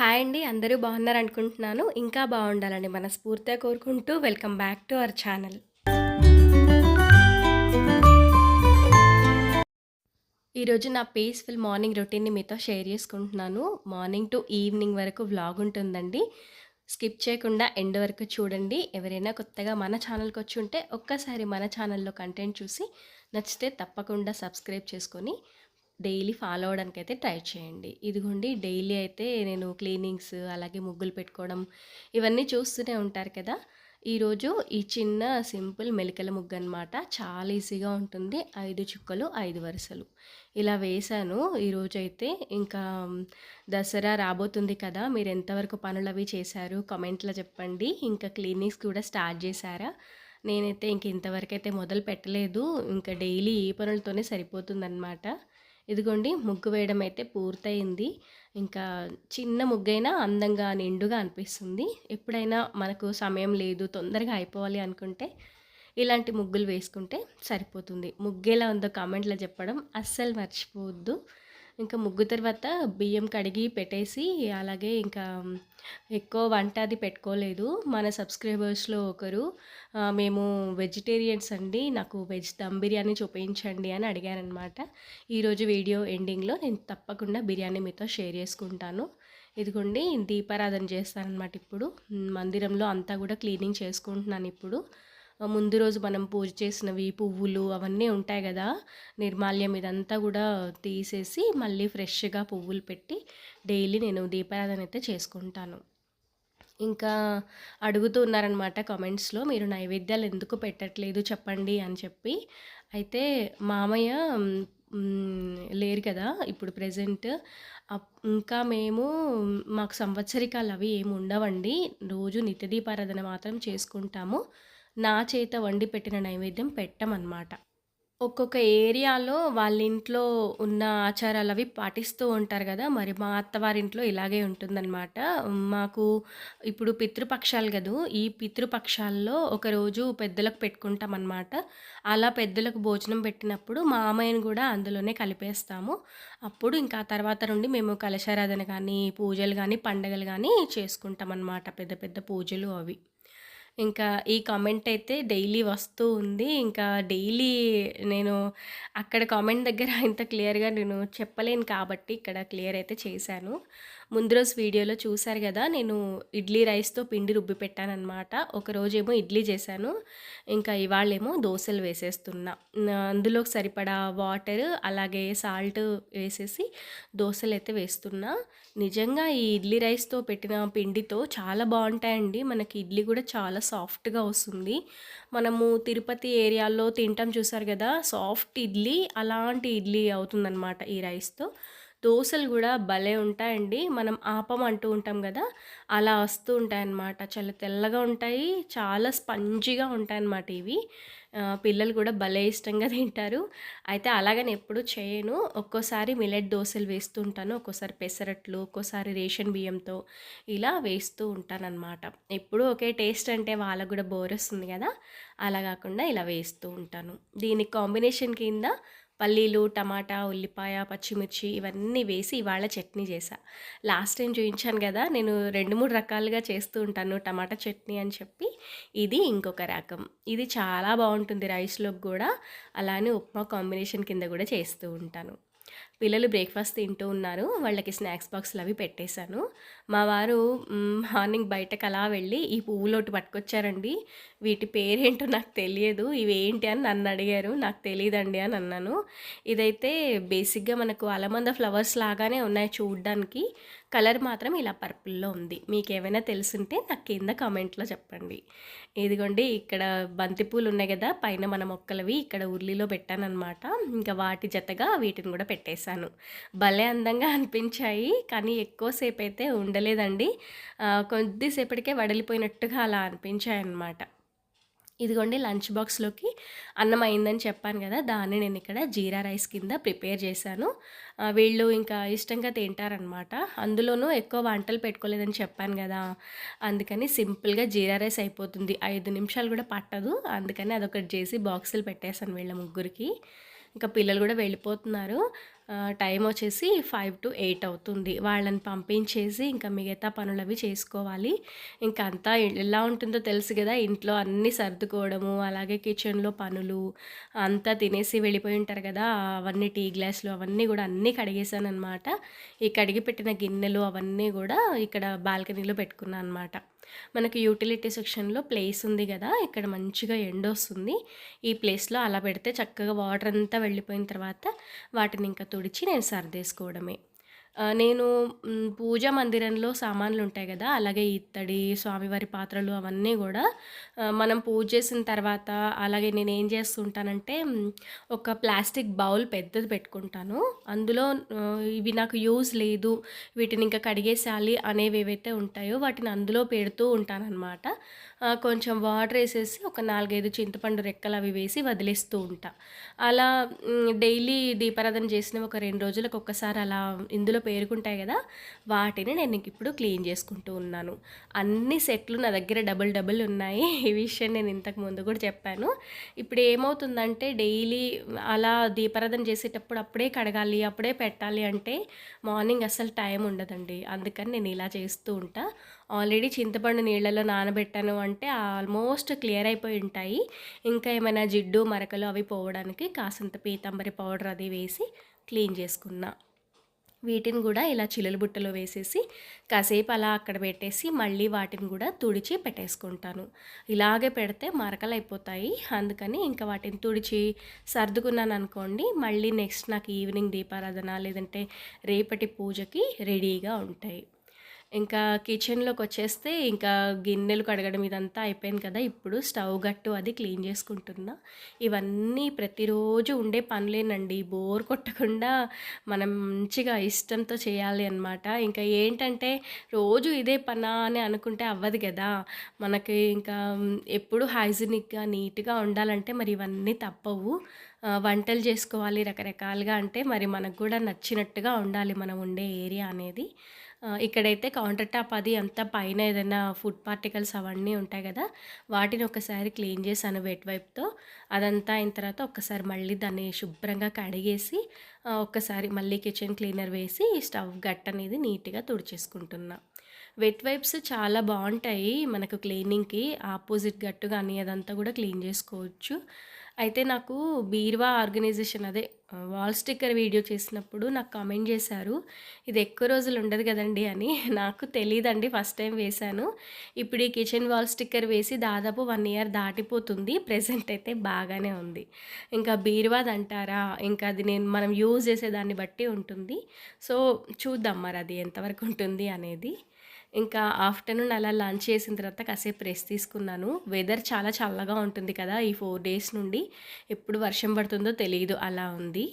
Hi అండి అందరూ బాగున్నారు అనుకుంటున్నాను ఇంకా బాగుండాలని మనస్ఫూర్తిగా కోరుకుంటూ welcome back to our channel. ఈరోజు నా పీస్ఫుల్ మార్నింగ్ రొటీన్ని మీతో షేర్ చేసుకుంటున్నాను. మార్నింగ్ టు ఈవినింగ్ వరకు వ్లాగ్ ఉంటుందండి. స్కిప్ చేయకుండా ఎండ్ వరకు చూడండి. ఎవరైనా కొత్తగా మన ఛానల్కి వచ్చి ఉంటే ఒక్కసారి మన ఛానల్లో కంటెంట్ చూసి నచ్చితే తప్పకుండా సబ్స్క్రైబ్ చేసుకొని డైలీ ఫాలో అవ్వడానికి అయితే ట్రై చేయండి. ఇదిగోండి డైలీ అయితే నేను క్లీనింగ్స్ అలాగే ముగ్గులు పెట్టుకోవడం ఇవన్నీ చూస్తూనే ఉంటారు కదా. ఈరోజు ఈ చిన్న సింపుల్ మెలికల ముగ్గు అనమాట చాలా ఈజీగా ఉంటుంది. ఐదు చుక్కలు ఐదు వరుసలు. ఇలా వేశాను. ఈరోజు అయితే ఇంకా దసరా రాబోతుంది కదా. మీరు ఎంతవరకు పనులు అవి చేశారు కమెంట్లో చెప్పండి. ఇంకా క్లీనింగ్స్ కూడా స్టార్ట్ చేశారా? నేనైతే ఇంక ఇంతవరకు అయితే మొదలు పెట్టలేదు. ఇంకా డైలీ ఈ పనులతోనే సరిపోతుందన్నమాట. ఇదిగోండి ముగ్గు వేయడం అయితే పూర్తయింది. ఇంకా చిన్న ముగ్గైనా అందంగా నిండుగా అనిపిస్తుంది. ఎప్పుడైనా మనకు సమయం లేదు తొందరగా అయిపోవాలి అనుకుంటే ఇలాంటి ముగ్గులు వేసుకుంటే సరిపోతుంది. ముగ్గేలా ఉందో కామెంట్లో చెప్పడం అస్సలు మర్చిపోవద్దు. ఇంకా ముగ్గు తర్వాత బియ్యం కడిగి పెట్టేసి అలాగే ఇంకా ఎక్కువ వంట అది పెట్టుకోలేదు. మన సబ్స్క్రైబర్స్లో ఒకరు మేము వెజిటేరియన్స్ అండి నాకు వెజ్ దమ్ బిర్యానీ చూపించండి అని అడిగారనమాట ఈరోజు వీడియో ఎండింగ్లో నేను తప్పకుండా బిర్యానీ మీతో షేర్ చేసుకుంటాను. ఇదిగోండి దీపారాధన చేస్తానమాట ఇప్పుడు. మందిరంలో అంతా కూడా క్లీనింగ్ చేసుకుంటున్నాను ఇప్పుడు. ముందు రోజు మనం పూజ చేసినవి పువ్వులు అవన్నీ ఉంటాయి కదా. నిర్మాల్యం ఇదంతా కూడా తీసేసి మళ్ళీ ఫ్రెష్గా పువ్వులు పెట్టి డైలీ నేను దీపారాధన అయితే చేసుకుంటాను. ఇంకా అడుగుతూ ఉన్నారనమాట కామెంట్స్లో మీరు నైవేద్యాలు ఎందుకు పెట్టట్లేదు చెప్పండి అని చెప్పి. అయితే మామయ్య లేరు కదా ఇప్పుడు ప్రజెంట్. ఇంకా మేము మాకు సంవత్సరికాలు అవి ఏమి ఉండవండి. రోజు నిత్య దీపారాధన మాత్రం చేసుకుంటాము. నా చేత వండి పెట్టిన నైవేద్యం పెట్టమన్నమాట. ఒక్కొక్క ఏరియాలో వాళ్ళ ఇంట్లో ఉన్న ఆచారాలు అవి పాటిస్తూ ఉంటారు కదా మరి మా అత్తవారింట్లో ఇలాగే ఉంటుందన్నమాట. మాకు ఇప్పుడు పితృపక్షాలు కదూ ఈ పితృపక్షాల్లో ఒకరోజు పెద్దలకు పెట్టుకుంటామన్నమాట. అలా పెద్దలకు భోజనం పెట్టినప్పుడు మా అమ్మాయిని కూడా అందులోనే కలిపేస్తాము. అప్పుడు ఇంకా తర్వాత నుండి మేము కలశారాధన కానీ పూజలు కానీ పండగలు కానీ చేసుకుంటాం అన్నమాట పెద్ద పెద్ద పూజలు అవి. ఇంకా ఈ కామెంట్ అయితే డైలీ వస్తూ ఉంది. ఇంకా డైలీ నేను అక్కడ కామెంట్ దగ్గర ఇంత క్లియర్‌గా నేను చెప్పలేను కాబట్టి ఇక్కడ క్లియర్ అయితే చేశాను. ముందు రోజు వీడియోలో చూసారు కదా నేను ఇడ్లీ రైస్తో పిండి రుబ్బి పెట్టానమాట ఒకరోజేమో ఇడ్లీ చేశాను. ఇంకా ఇవాళేమో దోశలు వేసేస్తున్నా. అందులోకి సరిపడా వాటర్ అలాగే సాల్ట్ వేసేసి దోశలు అయితే వేస్తున్నా. నిజంగా ఈ ఇడ్లీ రైస్తో పెట్టిన పిండితో చాలా బాగుంటాయండి. మనకి ఇడ్లీ కూడా చాలా సాఫ్ట్గా వస్తుంది. మనము తిరుపతి ఏరియాలో తింటాం చూసారు కదా సాఫ్ట్ ఇడ్లీ అలాంటి ఇడ్లీ అవుతుందన్నమాట ఈ రైస్తో. దోశలు కూడా భలే ఉంటాయండి. మనం ఆపం అంటూ ఉంటాం కదా అలా వస్తూ ఉంటాయన్నమాట. చాలా తెల్లగా ఉంటాయి చాలా స్పంజిగా ఉంటాయన్నమాట ఇవి. పిల్లలు కూడా భలే ఇష్టంగా తింటారు. అయితే అలాగని ఎప్పుడు చేయను. ఒక్కోసారి మిలెట్ దోశలు వేస్తూ ఉంటాను ఒక్కోసారి పెసరట్లు ఒక్కోసారి రేషన్ బియ్యంతో ఇలా వేస్తూ ఉంటానన్నమాట. ఎప్పుడు ఒకే టేస్ట్ అంటే వాళ్ళకు కూడా బోర్ వస్తుంది కదా అలా కాకుండా ఇలా వేస్తూ ఉంటాను. దీనికి కాంబినేషన్ కింద పల్లీలు టమాటా ఉల్లిపాయ పచ్చిమిర్చి ఇవన్నీ వేసి ఇవాళ చట్నీ చేశా. లాస్ట్ టైం చూపించాను కదా నేను రెండు మూడు రకాలుగా చేస్తూ ఉంటాను టమాటా చట్నీ అని చెప్పి. ఇది ఇంకొక రకం. ఇది చాలా బాగుంటుంది రైస్లోకి కూడా. అలానే ఉప్మా కాంబినేషన్ కింద కూడా చేస్తూ ఉంటాను. పిల్లలు బ్రేక్ఫాస్ట్ తింటూ ఉన్నారు. వాళ్ళకి స్నాక్స్ బాక్స్లు అవి పెట్టేశాను. మా వారు మార్నింగ్ బయటకు అలా వెళ్ళి ఈ పువ్వులోటు పట్టుకొచ్చారండి. వీటి పేరేంటో నాకు తెలియదు. ఇవి ఏంటి అని నన్ను అడిగారు. నాకు తెలియదండి అని అన్నాను. ఇదైతే బేసిక్గా మనకు అలమంద ఫ్లవర్స్ లాగానే ఉన్నాయి చూడడానికి. కలర్ మాత్రం ఇలా పర్పుల్లో ఉంది. మీకు ఏమైనా తెలుసుంటే నాకు కింద కామెంట్లో చెప్పండి. ఇదిగోండి ఇక్కడ బంతిపూలు ఉన్నాయి కదా పైన మన మొక్కలవి ఇక్కడ ఉర్లిలో పెట్టానమాట ఇంకా వాటి జతగా వీటిని కూడా పెట్టేశాను. భలే అందంగా అనిపించాయి కానీ ఎక్కువసేపు అయితే ఉండలేదండి. కొద్దిసేపటికే వడలిపోయినట్టుగా అలా అనిపించాయి అన్నమాట ఇదిగోండి లంచ్ బాక్స్లోకి అన్నం అయిందని చెప్పాను కదా దాన్ని నేను ఇక్కడ జీరా రైస్ కింద ప్రిపేర్ చేశాను. వీళ్ళు ఇంకా ఇష్టంగా తింటారనమాట అందులోనూ ఎక్కువ వంటలు పెట్టుకోలేదని చెప్పాను కదా అందుకని సింపుల్గా జీరా రైస్ అయిపోతుంది. ఐదు నిమిషాలు కూడా పట్టదు అందుకని అదొకటి చేసి బాక్సులు పెట్టేశాను వీళ్ళ ముగ్గురికి. ఇంకా పిల్లలు కూడా వెళ్ళిపోతున్నారు. టైం వచ్చేసి ఫైవ్ టు ఎయిట్ అవుతుంది. వాళ్ళని పంపించేసి ఇంకా మిగతా పనులు అవి చేసుకోవాలి. ఇంకా అంతా ఎలా ఉంటుందో తెలుసు కదా ఇంట్లో అన్నీ సర్దుకోవడము అలాగే కిచెన్లో పనులు అంతా తినేసి వెళ్ళిపోయి ఉంటారు కదా అవన్నీ టీ గ్లాసులు అవన్నీ కూడా అన్నీ కడిగేసాను అనమాట ఈ కడిగి పెట్టిన గిన్నెలు అవన్నీ కూడా ఇక్కడ బాల్కనీలో పెట్టుకున్నాను అనమాట మనకి యూటిలిటీ సెక్షన్లో ప్లేస్ ఉంది కదా ఇక్కడ మంచిగా ఎండ వస్తుంది. ఈ ప్లేస్లో అలా పెడితే చక్కగా వాటర్ అంతా వెళ్ళిపోయిన తర్వాత వాటిని ఇంకా తుడిచి నేను సర్దేసుకోవడమే. నేను పూజా మందిరంలో సామాన్లు ఉంటాయి కదా అలాగే ఇత్తడి స్వామివారి పాత్రలు అవన్నీ కూడా మనం పూజ చేసిన తర్వాత అలాగే నేను ఏం చేస్తుంటానంటే ఒక ప్లాస్టిక్ బౌల్ పెద్దది పెట్టుకుంటాను. అందులో ఇవి నాకు యూజ్ లేదు వీటిని ఇంకా కడిగేసాలి అనేవి ఏవైతే ఉంటాయో వాటిని అందులో పెడుతూ ఉంటానన్నమాట. కొంచెం వాటర్ వేసేసి ఒక నాలుగైదు చింతపండు రెక్కలు అవి వేసి వదిలేస్తూ ఉంటా. అలా డైలీ దీపారాధన చేసిన ఒక రెండు రోజులకు ఒక్కసారి అలా ఇందులో పేరుకుంటాయి కదా వాటిని నేను ఇప్పుడు క్లీన్ చేసుకుంటూ ఉన్నాను. అన్ని సెట్లు నా దగ్గర డబుల్ డబుల్ ఉన్నాయి. ఈ విషయం నేను ఇంతకు ముందు కూడా చెప్పాను. ఇప్పుడు ఏమవుతుందంటే డైలీ అలా దీపారాధన చేసేటప్పుడు అప్పుడే కడగాలి అప్పుడే పెట్టాలి అంటే మార్నింగ్ అసలు టైం ఉండదండి. అందుకని నేను ఇలా చేస్తూ ఉంటా. ఆల్రెడీ చింతపండు నీళ్ళలో నానబెట్టాను అంటే ఆల్మోస్ట్ క్లియర్ అయిపోయి ఉంటాయి. ఇంకా ఏమైనా జిడ్డు మరకలు అవి పోవడానికి కాసంత పీతాంబరి పౌడర్ అది వేసి క్లీన్ చేసుకున్నా. వీటిని కూడా ఇలా చిల్లుల బుట్టలో వేసేసి కాసేపు అలా అక్కడ పెట్టేసి మళ్ళీ వాటిని కూడా తుడిచి పెట్టేసుకుంటాను. ఇలాగే పెడితే మరకలు అయిపోతాయి. అందుకని ఇంకా వాటిని తుడిచి సర్దుకున్నాను అనుకోండి మళ్ళీ నెక్స్ట్ నాకు ఈవినింగ్ దీపారాధన లేదంటే రేపటి పూజకి రెడీగా ఉంటాయి. ఇంకా కిచెన్లోకి వచ్చేస్తే ఇంకా గిన్నెలు కడగడం ఇదంతా అయిపోయింది కదా. ఇప్పుడు స్టవ్ గట్టు అది క్లీన్ చేసుకుంటున్నా. ఇవన్నీ ప్రతిరోజు ఉండే పనులేనండి. బోర్ కొట్టకుండా మనం మంచిగా ఇష్టంతో చేయాలి అనమాట ఇంకా ఏంటంటే రోజు ఇదే పనా అని అనుకుంటే అవ్వదు కదా. మనకి ఇంకా ఎప్పుడు హైజీనిక్గా నీట్గా ఉండాలంటే మరి ఇవన్నీ తప్పవు. వంటలు చేసుకోవాలి రకరకాలుగా అంటే మరి మనకు కూడా నచ్చినట్టుగా ఉండాలి మనం ఉండే ఏరియా అనేది. ఇక్కడైతే కౌంటర్ టాప్ అది అంతా పైన ఏదైనా ఫుడ్ పార్టికల్స్ అవన్నీ ఉంటాయి కదా వాటిని ఒకసారి క్లీన్ చేశాను వెట్ వైప్తో అదంతా అయిన తర్వాత ఒక్కసారి మళ్ళీ దాన్ని శుభ్రంగా కడిగేసి ఒక్కసారి మళ్ళీ కిచెన్ క్లీనర్ వేసి స్టవ్ గట్ అనేది నీట్గా తుడిచేసుకుంటున్నా. వెట్ వైప్స్ చాలా బాగుంటాయి మనకు క్లీనింగ్కి ఆపోజిట్ గట్టు కానీ అదంతా కూడా క్లీన్ చేసుకోవచ్చు. అయితే నాకు బీర్వా ఆర్గనైజేషన్ అదే వాల్ స్టిక్కర్ వీడియో చేసినప్పుడు నాకు కామెంట్ చేశారు ఇది ఎక్కువ రోజులు ఉండదు కదండి అని. నాకు తెలియదండి ఫస్ట్ టైం వేశాను. ఇప్పుడు ఈ కిచెన్ వాల్ స్టిక్కర్ వేసి దాదాపు వన్ ఇయర్ దాటిపోతుంది ప్రెసెంట్ అయితే బాగానే ఉంది. ఇంకా బీర్వాది అంటారా? ఇంకా అది నేను మనం యూజ్ చేసేదాన్ని బట్టి ఉంటుంది. సో చూద్దాం మరి అది ఎంతవరకు ఉంటుంది అనేది. ఇంకా ఆఫ్టర్నూన్ అలా లంచ్ చేసిన తర్వాత కాసేపు రెస్ట్ తీసుకున్నాను. వెదర్ చాలా చల్లగా ఉంటుంది కదా ఈ ఫోర్ డేస్ నుండి. ఎప్పుడు వర్షం పడుతుందో తెలియదు అలా ఉంది.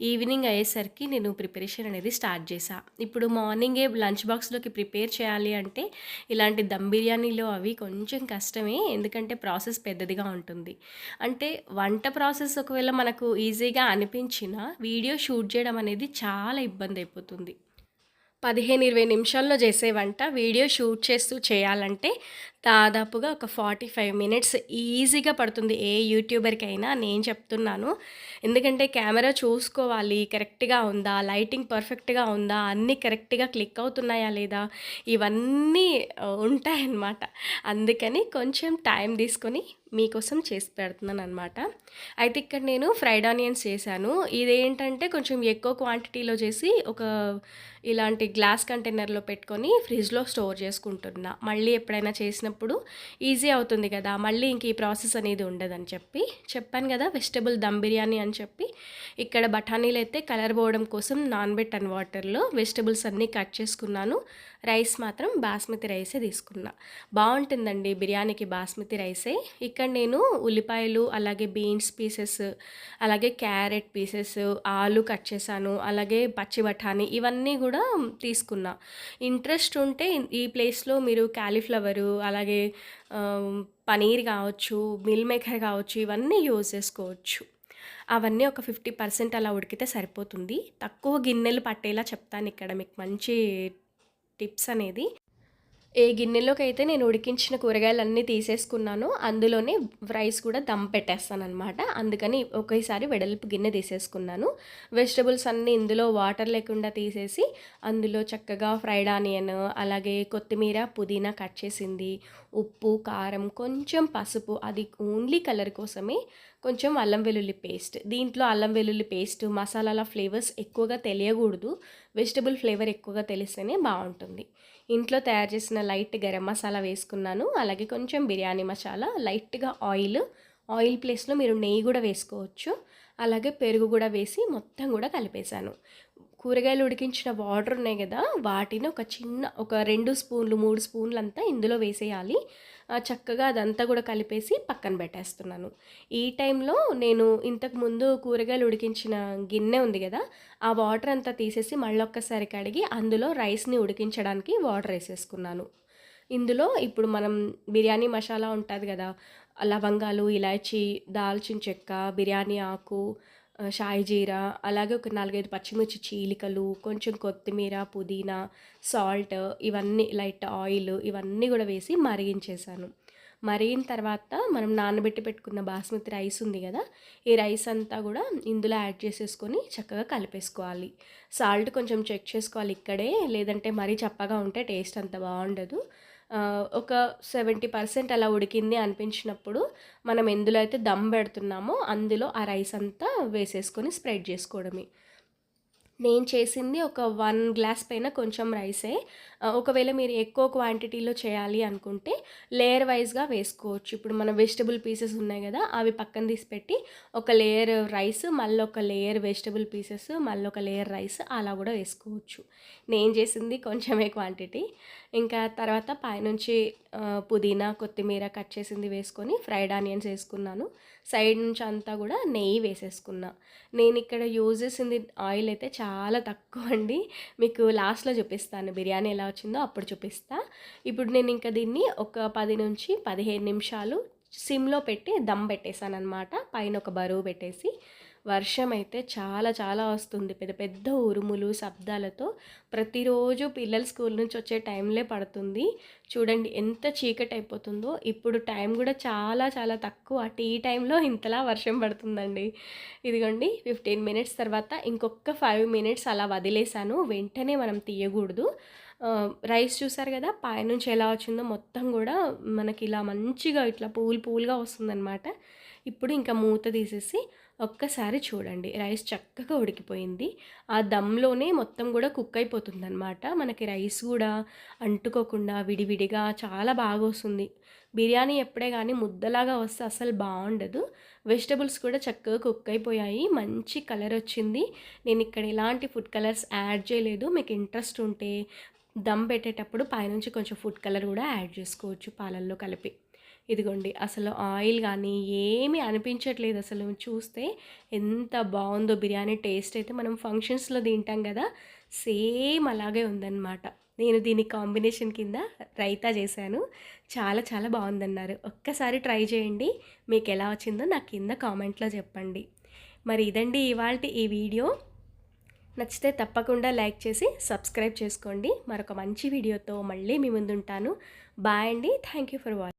ఈవినింగ్ అయ్యేసరికి నేను ప్రిపరేషన్ అనేది స్టార్ట్ చేశా. ఇప్పుడు మార్నింగే లంచ్ బాక్స్లోకి ప్రిపేర్ చేయాలి అంటే ఇలాంటి దమ్ బిర్యానీలో అవి కొంచెం కష్టమే ఎందుకంటే ప్రాసెస్ పెద్దదిగా ఉంటుంది. అంటే వంట ప్రాసెస్ ఒకవేళ మనకు ఈజీగా అనిపించినా వీడియో షూట్ చేయడం అనేది చాలా ఇబ్బంది అయిపోతుంది. పదిహేను ఇరవై నిమిషాల్లో చేసే వంట వీడియో షూట్ చేస్తూ చేయాలంటే దాదాపుగా ఒక ఫార్టీ ఫైవ్ మినిట్స్ ఈజీగా పడుతుంది. ఏ యూట్యూబర్కి అయినా నేను చెప్తున్నాను. ఎందుకంటే కెమెరా చూసుకోవాలి కరెక్ట్గా ఉందా లైటింగ్ పర్ఫెక్ట్గా ఉందా అన్నీ కరెక్ట్గా క్లిక్ అవుతున్నాయా లేదా ఇవన్నీ ఉంటాయన్నమాట. అందుకని కొంచెం టైం తీసుకొని మీకోసం చేసి పెడుతున్నాను అనమాట అయితే ఇక్కడ నేను ఫ్రైడ్ ఆనియన్స్ చేశాను. ఇదేంటంటే కొంచెం ఎక్కువ క్వాంటిటీలో చేసి ఒక ఇలాంటి గ్లాస్ కంటైనర్లో పెట్టుకొని ఫ్రిడ్జ్లో స్టోర్ చేసుకుంటున్నా. మళ్ళీ ఎప్పుడైనా చేసినప్పుడు ఈజీ అవుతుంది కదా మళ్ళీ ఇంక ఈ ప్రాసెస్ అనేది ఉండదని చెప్పి. చెప్పాను కదా వెజిటబుల్ దమ్ బిర్యానీ అని చెప్పి. ఇక్కడ బఠానీలు అయితే కలర్ పోవడం కోసం నానబెట్టాను వాటర్లో వెజిటబుల్స్ అన్నీ కట్ చేసుకున్నాను. రైస్ మాత్రం బాస్మతి రైసే తీసుకున్నా. బాగుంటుందండి బిర్యానీకి బాస్మతి రైసే. ఇక్కడ నేను ఉల్లిపాయలు అలాగే బీన్స్ పీసెస్ అలాగే క్యారెట్ పీసెస్ ఆలు కట్ చేశాను అలాగే పచ్చి బఠానీ ఇవన్నీ కూడా తీసుకున్నా. ఇంట్రెస్ట్ ఉంటే ఈ ప్లేస్లో మీరు క్యాలీఫ్లవరు అలాగే పనీర్ కావచ్చు మిల్ మేకర్ కావచ్చు ఇవన్నీ యూజ్ చేసుకోవచ్చు. అవన్నీ ఒక ఫిఫ్టీ పర్సెంట్ అలా ఉడికితే సరిపోతుంది. తక్కువ గిన్నెలు పట్టేలా చెప్తాను ఇక్కడ మీకు మంచి టిప్స్ అనేది ఏ గిన్నెలోకి అయితే నేను ఉడికించిన కూరగాయలన్నీ తీసేసుకున్నాను అందులోనే రైస్ కూడా దమ్ పెట్టేస్తానమాట అందుకని ఒకేసారి వెడల్పు గిన్నె తీసేసుకున్నాను. వెజిటబుల్స్ అన్నీ ఇందులో వాటర్ లేకుండా తీసేసి అందులో చక్కగా ఫ్రైడ్ ఆనియన్ అలాగే కొత్తిమీర పుదీనా కట్ చేసింది ఉప్పు కారం కొంచెం పసుపు అది ఓన్లీ కలర్ కోసమే కొంచెం అల్లం వెల్లుల్లి పేస్ట్. దీంట్లో అల్లం వెల్లుల్లి పేస్ట్ మసాలాల ఫ్లేవర్స్ ఎక్కువగా తెలియకూడదు. వెజిటబుల్ ఫ్లేవర్ ఎక్కువగా తెలిస్తేనే బాగుంటుంది. ఇంట్లో తయారు చేసిన లైట్ గరం మసాలా వేసుకున్నాను. అలాగే కొంచెం బిర్యానీ మసాలా లైట్గా ఆయిల్. ఆయిల్ ప్లేస్లో మీరు నెయ్యి కూడా వేసుకోవచ్చు. అలాగే పెరుగు కూడా వేసి మొత్తం కూడా కలిపేశాను. కూరగాయలు ఉడికించిన వాటర్ ఉన్నాయి కదా వాటిని ఒక చిన్న ఒక రెండు స్పూన్లు మూడు స్పూన్లు అంతా ఇందులో వేసేయాలి. చక్కగా అదంతా కూడా కలిపేసి పక్కన పెట్టేస్తున్నాను. ఈ టైంలో నేను ఇంతకు ముందు కూరగాయలు ఉడికించిన గిన్నె ఉంది కదా ఆ వాటర్ అంతా తీసేసి మళ్ళొక్కసారి కడిగి అందులో రైస్ని ఉడికించడానికి వాటర్ వేసేసుకున్నాను. ఇందులో ఇప్పుడు మనం బిర్యానీ మసాలా ఉంటుంది కదా లవంగాలు ఇలాచీ దాల్చిన చెక్క బిర్యానీ ఆకు షాయి జీరా అలాగే ఒక నాలుగైదు పచ్చిమిర్చి చీలికలు కొంచెం కొత్తిమీర పుదీనా సాల్ట్ ఇవన్నీ లైట్ ఆయిల్ ఇవన్నీ కూడా వేసి మరిగించేసాను మరిగిన తర్వాత మనం నానబెట్టి పెట్టుకున్న బాస్మతి రైస్ ఉంది కదా ఈ రైస్ అంతా కూడా ఇందులో యాడ్ చేసేసుకొని చక్కగా కలిపేసుకోవాలి. సాల్ట్ కొంచెం చెక్ చేసుకోవాలి ఇక్కడే లేదంటే మరీ చప్పగా ఉంటే టేస్ట్ అంత బాగుండదు. ఒక సెవెంటీ పర్సెంట్ అలా ఉడికింది అనిపించినప్పుడు మనం ఎందులో అయితే దమ్ పెడుతున్నామో అందులో ఆ రైస్ అంతా వేసేసుకొని స్ప్రెడ్ చేసుకోవడమే. నేను చేసింది ఒక వన్ గ్లాస్ పైన కొంచెం రైసే. ఒకవేళ మీరు ఎక్కువ క్వాంటిటీలో చేయాలి అనుకుంటే లేయర్ వైజ్గా వేసుకోవచ్చు. ఇప్పుడు మన వెజిటబుల్ పీసెస్ ఉన్నాయి కదా అవి పక్కన తీసి పెట్టి ఒక లేయర్ రైస్ మళ్ళీ ఒక లేయర్ వెజిటబుల్ పీసెస్ మళ్ళీ ఒక లేయర్ రైస్ అలా కూడా వేసుకోవచ్చు. నేను చేసింది కొంచెమే క్వాంటిటీ. ఇంకా తర్వాత పైనుంచి పుదీనా కొత్తిమీర కట్ చేసింది వేసుకొని ఫ్రైడ్ ఆనియన్స్ వేసుకున్నాను. సైడ్ నుంచి అంతా కూడా నెయ్యి వేసేసుకున్నా. నేను ఇక్కడ యూజ్ చేసింది ఆయిల్ అయితే చాలా తక్కువ అండి. మీకు లాస్ట్లో చూపిస్తాను బిర్యానీ ఎలా వచ్చిందో అప్పుడు చూపిస్తా. ఇప్పుడు నేను ఇంకా దీన్ని ఒక పది నుంచి పదిహేను నిమిషాలు సిమ్లో పెట్టి దమ్ పెట్టేశాను అనమాట పైన ఒక బరువు పెట్టేసి. వర్షం అయితే చాలా చాలా వస్తుంది. పెద్ద పెద్ద ఉరుములు శబ్దాలతో ప్రతిరోజు పిల్లలు స్కూల్ నుంచి వచ్చే టైంలే పడుతుంది. చూడండి ఎంత చీకటి అయిపోతుందో. ఇప్పుడు టైం కూడా చాలా చాలా తక్కువ. టీ టైంలో ఇంతలా వర్షం పడుతుందండి. ఇదిగోండి ఫిఫ్టీన్ మినిట్స్ తర్వాత ఇంకొక ఫైవ్ మినిట్స్ అలా వదిలేసాను వెంటనే మనం తీయకూడదు. రైస్ చూసారు కదా పైనుంచి ఎలా వచ్చిందో మొత్తం కూడా మనకి ఇలా మంచిగా ఇట్లా పూలు పూలుగా వస్తుందన్నమాట. ఇప్పుడు ఇంకా మూత తీసేసి ఒక్కసారి చూడండి. రైస్ చక్కగా ఉడికిపోయింది. ఆ దమ్లోనే మొత్తం కూడా కుక్ అయిపోతుందన్నమాట. మనకి రైస్ కూడా అంటుకోకుండా విడివిడిగా చాలా బాగా వస్తుంది. బిర్యానీ ఎప్పుడే కానీ ముద్దలాగా వస్తే అసలు బాగుండదు. వెజిటబుల్స్ కూడా చక్కగా కుక్ అయిపోయాయి. మంచి కలర్ వచ్చింది. నేను ఇక్కడ ఎలాంటి ఫుడ్ కలర్స్ యాడ్ చేయలేదు. మీకు ఇంట్రెస్ట్ ఉంటే దమ్ పెట్టేటప్పుడు పైనుంచి కొంచెం ఫుడ్ కలర్ కూడా యాడ్ చేసుకోవచ్చు పాలల్లో కలిపి. ఇదిగోండి అసలు ఆయిల్ కానీ ఏమీ అనిపించట్లేదు అసలు. చూస్తే ఎంత బాగుందో బిర్యానీ టేస్ట్ అయితే మనం ఫంక్షన్స్లో తింటాం కదా సేమ్ అలాగే ఉందన్నమాట. నేను దీని కాంబినేషన్ కింద రైతా చేశాను. చాలా చాలా బాగుందన్నారు. ఒక్కసారి ట్రై చేయండి మీకు ఎలా వచ్చిందో నాకు కింద కామెంట్లో చెప్పండి. మరి ఇదండి ఇవాళ ఈ వీడియో. నచ్చితే తప్పకుండా లైక్ చేసి సబ్స్క్రైబ్ చేసుకోండి. మరొక మంచి వీడియోతో మళ్ళీ మీ ముందుంటాను. బాయ్ అండి థ్యాంక్ యూ ఫర్ వాచింగ్